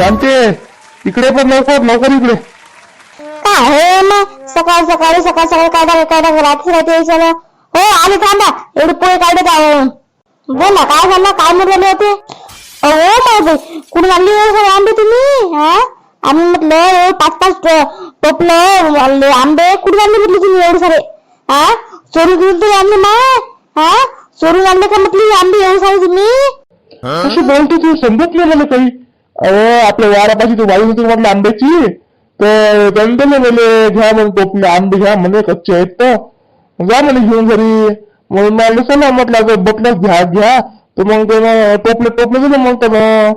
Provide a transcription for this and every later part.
शांते इकडे पण लवकर लवकर इकडे. काय हे मग? सकाळ सकाळी सकाळ सकाळी काढा काढा रात्री रात्री. हो आले थांबा. एवढे पोहे काढत आहे बोला काय झालं? काय म्हटले होते अहो माझे कुठून आणली एवढे आंबे तुम्ही? हा? आम्ही म्हटलं एवढे पाच पाच टोपलं आणले आंबे. कुठून आणले म्हटलं तुम्ही एवढे सारे? हा? चोरून घेऊन तरी आणले ना हा? चोरून आणले का म्हटली हे आंबे एवढे सारे तुम्ही? कशी बोलते तू? समजत नाही मला काही? अहो आपल्या वारापाशी तू वाळी होती म्हटलं आंब्याची? तर त्यांनी म्हणे घ्या म्हणे टोपले आंबे घ्या म्हणे कच्चे आहेत तर. जा म्हणे घेऊन घरी. म्हणून मला चला म्हटलं अगं बटलंच घ्या घ्या. तर मग त्यानं टोपले टोपले दिले मग त्यानं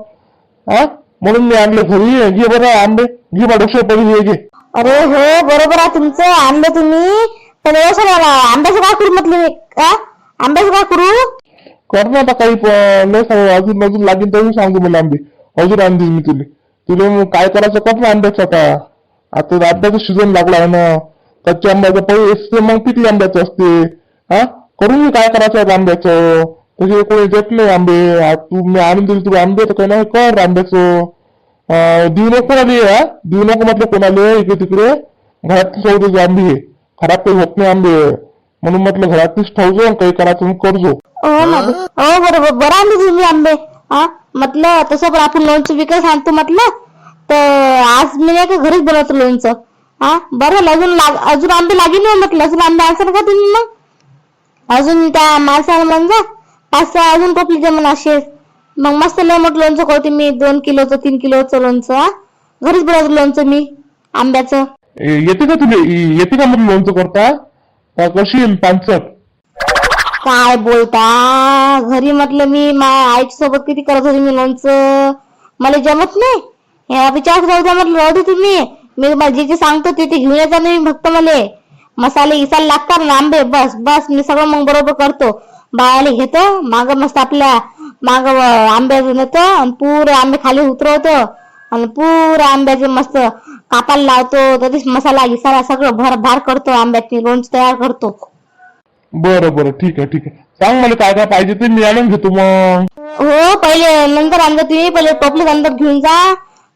हा? म्हणून मी आणले घरी. घे बरं आंबे. घे बा डोक्यावर पडली घे. अरे हो बरोबर आहे तुमचं. आणलं तुम्ही. पण सगळं आंब्याचं काय करू म्हटलं मी. का आंब्याचं काय करू कर ना आता काही प- लय सांग अजून अजून लागेल तरी सांगतो मला आंबे. अजून आणली मी तुले. तुला मग काय करायचं कर ना आंब्याचं आता आता आंब्याचं सीझन लागला आहे ना. कच्च्या आंब्याचं पहिले असते मग किती आंब्याचं असते? हा? करून मी काय करायचं आंब्याचं? तसे कोणी देत नाही आंबे तू मी आणून दिले तुला आंबे तर काही नाही कर आंब्याचं. देऊ नको कोणाले हा? देऊ नको म्हटलं कोणाला इकडे तिकडे. घरात ठेवतो आंबे खराब काही होत नाही आंबे. म्हणून म्हटलं घरातच ठेवतो काही करायचं करजो. हो, हो बरोबर. बरं आणले दिली आंबे. हा? म्हटलं तसं पण आपण लोणचं विकत आणतो म्हटलं तर आज मी नाही का घरीच बनवतो लोणचं. हा बरं अजून लाग अजून आंबे लागेल म्हटलं अजून आंबे आणसान का तुम्ही मग? अजून त्या माणसाला म्हणजे पाच सहा अजून टोपली जमन असेच मग मस्त नाही म्हटलं लोणचं करते मी दोन किलोचं तीन किलोचं लोणचं हा घरीच बनवतो लोणचं मी आंब्याचं. येते का तुला येते का म्हणून लोणचं करता? कशी येईल पानसट काय बोलता? घरी म्हटलं मी माझ्या आईच्या सोबत किती करत होती मी लोणचं मला जमत नाही. विचार जाऊ द्या म्हटलं राहू दे तुम्ही. मी तुम्हाला जे जे सांगतो ते ते घेऊन येता नाही फक्त मला. मसाले इसाले लागतात ना आंबे बस बस मी सगळं मग बरोबर करतो. बायाला घेतो माग मस्त आपल्या माग आंब्याचं नेतो आणि पुरे आंबे खाली उतरवतो. आणि पुरा आंब्याचे मस्त कापायला लावतो तरी मसाला गिसाला सगळं भर भार करतो आंब्यात लोणचं तयार करतो. बरं बरं ठीक आहे ठीक आहे. सांग मला काय काय पाहिजे ते मी आणून घेतो मग. हो पहिले नंतर आणलं तुम्ही पहिले टोपलीत अंदर घेऊन जा.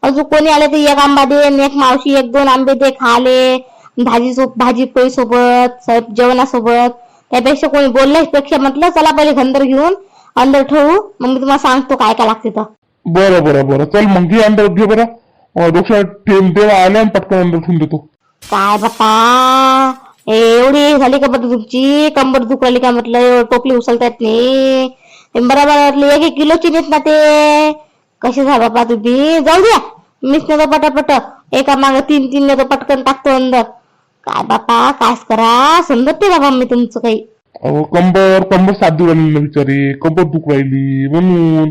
अजून कोणी आले तर एक आंबा दे आणि एक मावशी एक दोन आंबे दे खाले भाजी सोब भाजी पोळी सोबत स्वयं- जेवणासोबत. त्यापेक्षा कोणी बोलल्यापेक्षा म्हटलं चला पहिले घंदर घेऊन अंदर ठेवू. मग मी तुम्हाला सांगतो काय काय लागते तर. बरं बरं बरं. चल मग घे अंदर घे बरं. डोक्यात ठेवून तेव्हा आले आणि पटकन अंदर ठेवून देतो. काय बापा एवढी झाली का बरं तुमची? कंबर दुखली का म्हटलं? टोपली उचलता येत नाही. बरोबर वाटलं एक एक किलोची नेत ना ते. कसे झा बापा तुम्ही? जाऊ द्या. मीच नेतो पटापट. एका माग तीन तीन नेतो पटकन टाकतो अंदर काय बापा कास करा? समजत नाही बाबा मी तुमचं काही. अहो कंबर कंबर देऊ राहिली ना बिचारी कंबर दुख राहिली म्हणून.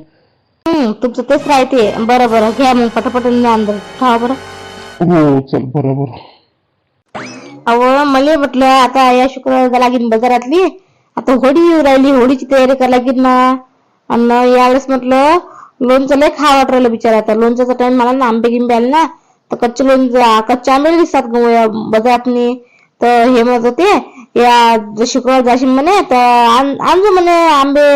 हम्म तुमचं तेच राहते. बरं बरं. घ्या मग पटापट न्या अंदर ठेवा बरं. हो चल बरं अहो मला म्हटलं आता या शुक्रवार लागीन बाजारातली. आता होळी येऊ राहिली होळीची तयारी करायला लागेल ना. आणि यावेळेस म्हटलं लोणचं लय खा वाट राहिलं बिचारा. आता लोणच्याचा टाइम मला ना आंबे गिंबे आले ना तर कच्चे लोण कच्चे आंबे दिसतात बाजारातनी. तर हे म्हणत होते या शुक्रवार जाशील म्हणे तर आणजो म्हणे आंबे.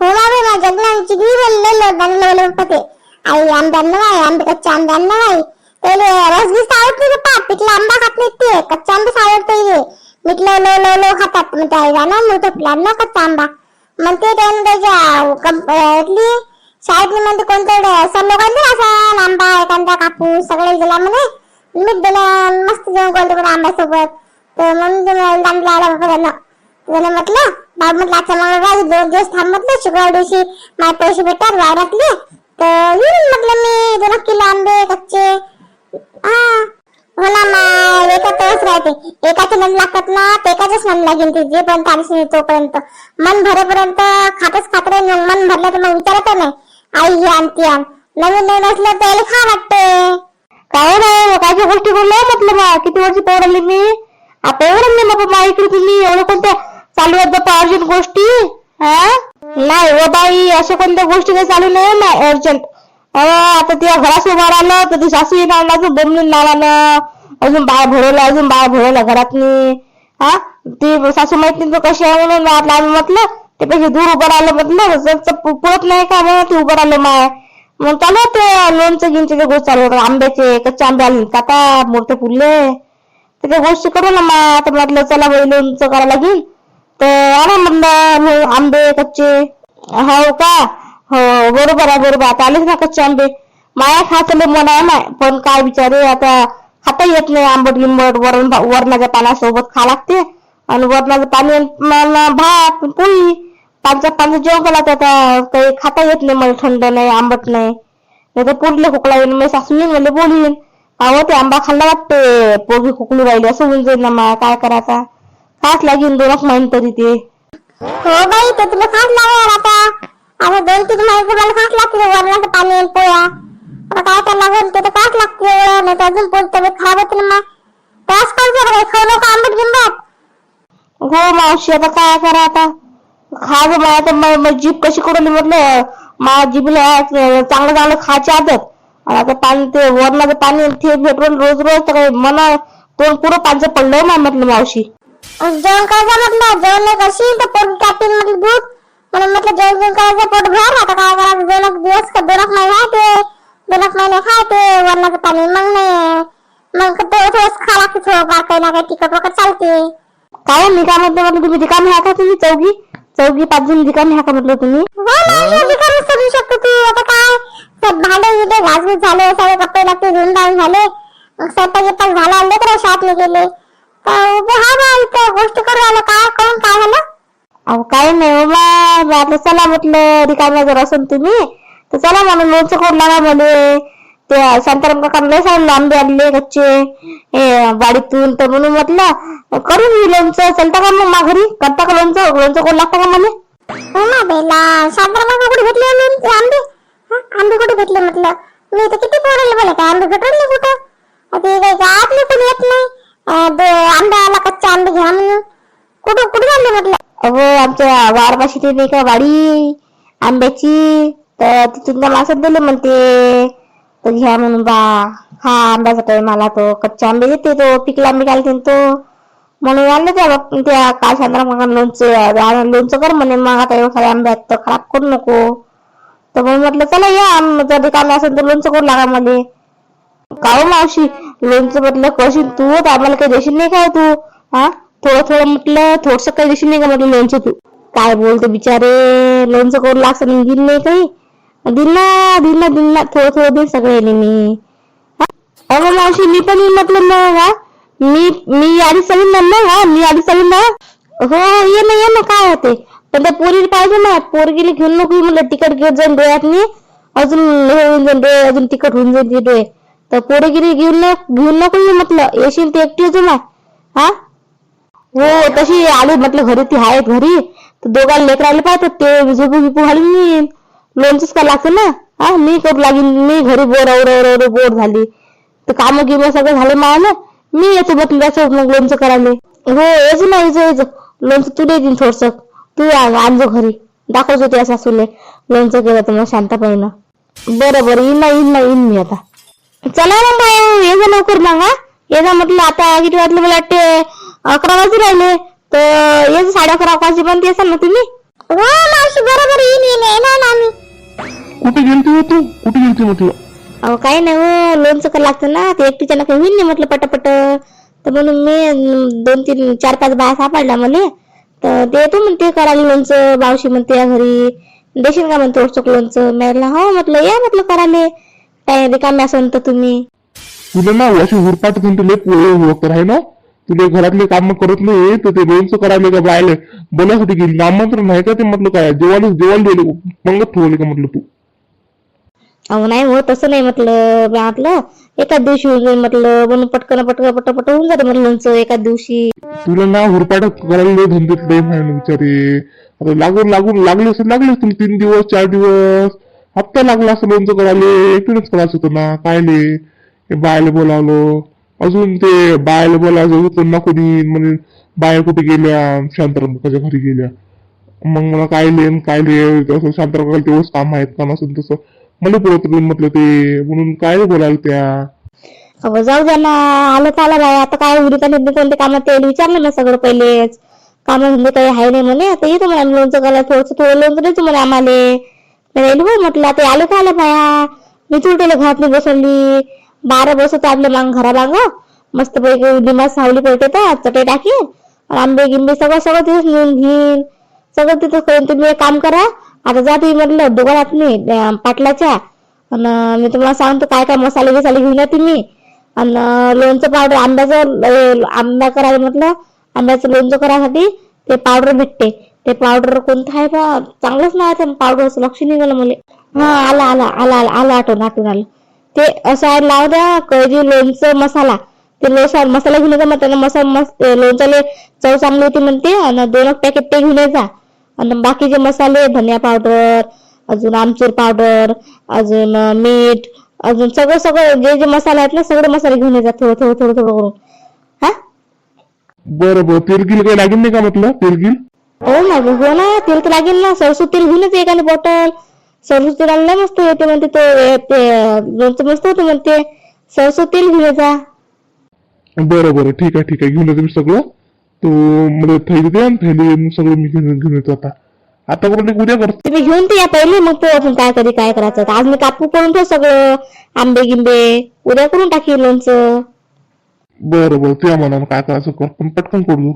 हो बाबे ना जगलांची गी बोललेलो बनलेलो पते आई आंबे कच्चे आंब्यांना नाही. पहिले रसगीस आवडते ना पा पिठला आंबा खात नाही ते कच्चा आंबेच आवडते हे मिठलं लो लो लो खातात. मग त्या आईला ना मग तो ना कच्चा आंबा. मग ते त्यानं त्याच्या कंपनीतली शाळेतली म्हणते कोणतं सर लोकांनी असा आंबा एखादा कापूस सगळे दिला म्हणे. मीठ दिलं मस्त जेवण करतो पण आंब्यासोबत. तर म्हणून ते आंबे आला बाबा त्यांना त्याला म्हटलं बाबा म्हटलं आजच्या मंगळवार दोन दिवस थांब म्हटलं शुक्रवार दिवशी माझे पैसे भेटतात वावरातले. तर येईन म्हटलं मी दोन किलो आंबे कच्चे. हा. हो ना माय तोच राहते. एकाचे मन लागतात ना ते एकाचेच मन लागेल ते जे पण आलीस नाही तोपर्यंत. मन भरेपर्यंत खातच खात राहील मग मन भरलं तर मग विचारत नाही. आई हे आण आण. नवीन नवीन असलं त्याला खा वाटते काय हो नाही हो कायच्या गोष्टी बोललो म्हटलं बा किती वर्ष पोरली मी. आता एवढं बाबा इकडे तुम्ही एवढं कोणत्या चालू आहेत बाबा अर्जंट गोष्टी? हा नाही हो बाई अशा कोणत्या गोष्टी काही चालू नाही नाही अर्जंट. आता त्या घरासमोर आलं तर ती सासू येणार अजून बनवून लावलं अजून बाळ भरवलं अजून बाळ भरवलं घरातनी. हा? ती सासू माहीत नाही तो कशी आहे म्हणून आपला आम्ही म्हटलं. ते पैसे दूर उभं राहिलं म्हटलं. पुरत नाही का म्हणून ते उभं राहिलं माय. मग चालू ते लोणचं गिंचे ते गोष्ट चालू होतं आंब्याचे कच्चे आंबे आले का मोठे फुलले. त्याच्या गोष्टी करू ना मग आता म्हटलं चला बाई लोणचं करायला लागेल. तर आणा म्हणलं आंबे कच्चे. हो का? हो बरोबर आहे बरोबर आता आलेच ना कच्चे आंबे? माया खातलं मन आहे माय पण काय बिचारे आता खाता येत नाही आंबट गिंबट वरण वरणाच्या पाण्यासोबत खा लागते. आणि वरणाचं पाणी भात पोळी पाच पाच जेवण करायला आता काही खाता येत नाही मला थंड नाही आंबट नाही. नाही तर पोरीला खोकला येईल मी सासू येईन म्हणजे बोलीन अहो ते आंबा खाल्ला वाटते पोरगी खोकली राहिली असं होऊन जाईल ना मा काय करायचा? खास लागेल दोनच महिने तरी ते. हो बाई ते तुला खास लागेल आता. अहो दोन तीन महिने तुम्हाला खास लागते वरणाचं पाणी आणि पोळ्या. आता काय त्यांना लागेल तर खास लागते एवढं. नाही तर अजून पोट तब्येत खराब होते ना मग. त्रास का काय खाऊ नको आंबट गिंबट हो मावशी आता काय करा आता? खा ग मला तर जीभ कशी करून म्हटलं माझ्या जीभला चांगलं चांगलं खायची आदत. आणि आता पाणी ते वरणाचं पाणी ते भेटून रोज रोज तर काही मना तोंड पुरं पाणचं पडलं ना म्हटलं मावशी. जेवण काय म्हटलं जेवण नाही करशील तर पोट टाकतील म्हटलं दूध. म्हणून म्हटलं जेवण जेवण करायचं पोट भर आता काय करायचं दोन दिवस का दोन एक महिने आहे ते दोन एक महिने खायते वरणाचं पाणी मग नाही. मग ते थोडंच खा लागते थोडं काही ना काही तिखट वगैरे चालते. काय मी काय म्हणते म्हटलं तुम्ही रिकामी हा का तुम्ही? चौघी? चौघी पाच जण रिकामी हा का म्हटलं तुम्ही? ना हे रिकामी करू शकतो तू. आता काय? सब भांडे गिडे घासघूस झाले सगळे कपडे लागते धुवून धावून झाले. मग स्वयंपाक गिपाक झाला तर शाळेत गेले. तर उभे हा बा इथं गोष्टी करू आलो काय? अहो काय नाही हो बा आता चला म्हटलं रिकाम्या जर असून तुम्ही. तर चला म्हणून लोणचं कोण लावा म्हणे. ते शांताराम काका लय सांगितलं आंबे आणले कच्चे हे वाडीतून तर म्हणून म्हटलं करून मी लोणचं. चलता का मग माघरी करता का लोणचं? लोणचं कोण लागतं का म्हणे? हो ना बेला कुठे भेटले हो म्हणून आंबे? हा? आंबे कुठे भेटले म्हटलं? मी तर किती पोरले बोले काय? आंबे भेटले कुठं? ते काही गावात नाही कोणी येत नाही. ते आंबे आला कच्चा आंबे घ्या म्हणून. कुठं कुठे झाले म्हटलं? अहो आमच्या वारपाशी ते नाही का वाडी? आंब्याची. तर तिथून त्या माणसात दिले म्हणते. तर घ्या म्हणून बा. हा आंब्याचा टाइम आला तो. कच्चे आंबे देते तो. पिकला आंबे घालते तो. म्हणून आणलं त्या त्या काय सांगा मग लोणचं लोणचं कर म्हणे. मग आता एवढा आंब्यात तर खराब करू नको. तर मग म्हटलं चला या. आम- जर रिकामे असेल तर लोणचं करू लागा मध्ये काहो मावशी लोणचं म्हटलं कशी? तू आम्हाला काही देशील नाही काय हो तू? हा? थोडं थोडं म्हटलं थोडस काही देशील नाही का म्हटलं लोणचं तू. काय बोलतो बिचारे लोणचं करू लागत दिल नाही काही. दिल ना दिल ना दिल ना थोडं थोडं दिल सगळे मी. अरे मावशी मी पण येईन म्हटलं मग हा? मी मी आधी सांगेन ना मग हा? मी आधी चालून ना हो ये ना ये ना काय होते? पण त्या पोरीला पाहिजे ना पोरगीला घेऊन नको म्हटलं तिकट घेऊन जाईन डोळ्यात मी अजून हे होऊन जाईन डोळे अजून तिकट होऊन जाईन ते डोळे. तर पोरगिरी घेऊन न घेऊन नको म्हटलं येशील ते एकटी होते ना. हा? हो तशी आली म्हटलं घरी ती आहेत घरी. तर दोघांना लेकरायला पाहतात ते झोपू विपू घालून मी लोणचंच का लागतं ना? हा मी करू लागेन मी घरी बोर अवरे बोर झाली. तर काम गिम सगळं झालं माया ना मी येतो बघ त्याचं मग लोणचं करायला हो यायचं ना यायचं यायचं लोणचं तू देईन थोडस. तू आण- आणजो घरी. दाखवतो त्या सासूले. लोणचं केलं तर मग बरं बरं येईन ना येईन ना येईन मी आता. चला मग ये जा लवकर मग हा. ये जा म्हटलं आता किती वाटलं मला वाटते अकरा वाजून राहिले. तर ये साडे अकरा वाजेपर्यंत येसाल ना तुम्ही? हो मावशी बरोबर येईन येईन येणार ना आम्ही. कुठे गेलती हो तू? कुठे गेलती म्हटलं अहो काही नाही हो. लोणचं करायला लागतं ना. ते एकटीच्या काही होईल नाही म्हटलं पटापट. तर म्हणून मी अं, दोन तीन चार पाच बाया सापडल्या मला तर ते येतो म्हणते करायला लोणचं मावशी म्हणते या घरी. देशील का म्हणते थोडसं लोणचं मिळालं हो म्हटलं या म्हटलं करायला काय रिकामे असेल तर तुम्ही. तुला ना अशी हुरपाट घेऊन तुला होत आहे ना? तुला घरातले काम करत नाही तर ते लोणचं करायला का बायले बोलासाठी गेली. आमंत्रण आहे का ते म्हटलं काय? जेवायला जेवायला दिले. मंगत ठेवले का म्हटलं तू? अहो नाही हो तसं नाही म्हटलं मी म्हटलं एकाच दिवशी होऊन जाईल म्हटलं. म्हणून पटकन पटकन पटपट होऊन जातं म्हटलं लोणचं एकाच दिवशी. तुला ना हुरपाट करायला धंद्यात लय आहे ना बिचारे. आता लागून लागून लागले असेल लागले असतील तीन दिवस चार दिवस. हप्ता लागला असं लोणचं करायला. एकटीनच करायचं होतं ना. कायले बायला बोलावलं. अजून ते बायला बोलायचं होतं नको कोणी म्हणजे बाया कुठे गेल्या? शांताराम घरी गेल्या. मग मला काय लेन काय ले असं शांताराम काम आहेत का नसून तसं. मला बोलत म्हटलं ते म्हणून काय बोलायला त्या? अगं जाऊ द्या ना आलं तर आलं बाय आता काय उरी का कोणते कामात ते विचारलं ना सगळं पहिलेच. काम म्हणजे काही आहे नाही म्हणे. आता येतो म्हणा लोनचं करायला. थोडंसं थोडं लोणचं द्यायचं म्हणे आम्हाला. म्हटलं आता आलं का आलं बाया. मी तुरटेले नाही बसवली. बारा बसत आपले मग घरा मांग मस्त पैकी दिमाग सावली पडते तर चटे टाके. आंबे गिंबे सगळं सगळं तिथेच नेऊन घेईन. सगळं तिथं करून तुम्ही एक काम करा. आता जा तुम्ही म्हटलं दुकानात मी पाटलाच्या. आणि मी तुम्हाला सांगतो काय काय मसाले बिसाले घेऊन या तुम्ही. आणि लोणचं पावडर आंब्याचं आंबा करायला म्हटलं आंब्याचं लोणचं करायसाठी ते पावडर भेटते. ते पावडर कोणतं आहे बा? चांगलंच नाही आहे पावडरचं लक्ष नाही गेलं मला. हा आला आला आला आला आला आठवण आठवण आलं. ते असं लाव द्या कैरी लोणचं मसाला. ते लोसा मसाला घेऊन येजा मग त्याला मसाला मस्त लोणच्याले चव चांगली होती म्हणते आणि दोन एक पॅकेट ते घेऊन येजा. आणि बाकीचे मसाले धनिया पावडर अजून आमचूर पावडर अजून मीठ अजून सगळं सगळं जे जे मसाले आहेत ना सगळे मसाले घेऊन येतात थोडं थोडं थोडं थोडं करून. हा? बरं बरं तेलगिल काही लागेल नाही का म्हटलं? तेलगिल हो ना हो ना तेल तर लागेल ना सरसू तेल घेऊनच एखादी बॉटल सरसू तेल आणलं मस्त येते म्हणते तो ते लोणचं मस्त होतं म्हणते. सरसू तेल घेऊन जा. बरं बरं. ठीक आहे ठीक आहे. घेऊन येतो मी सगळं. तो मला थैली दे आणि थैली सगळं मी घेऊन घेऊन येतो आता. आता करून उद्या करतो तुम्ही घेऊन ते या पहिले मग तो आपण काय कधी काय करायचं. तर आज मी कापू करून ठेव सगळं. आंबे गिंबे. उद्या करून टाकी लोणचं. बरं बरं. त्या मनानं काय करायचं कर. पण पटकन करू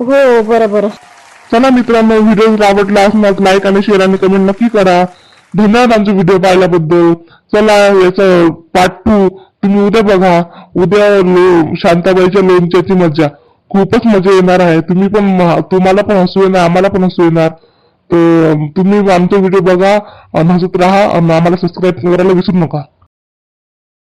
हो बरं बरं. चला मित्रांनो व्हिडिओ आवडला असणार लाईक आणि शेअर आणि कमेंट नक्की करा. धन्यवाद आमचे व्हिडिओ पाहिल्याबद्दल. चला याचं पार्ट टू तुम्ही उद्या बघा. उद्या लो- शांताबाईच्या लोणच्याची मजा खूपच मजा येणार आहे. तुम्ही पण तुम्हाला पण हसू येणार आम्हाला पण हसू येणार. तर तुम्ही आमचे व्हिडिओ बघा. हसत राहा. आम्हाला सबस्क्राईब करायला विसरू नका.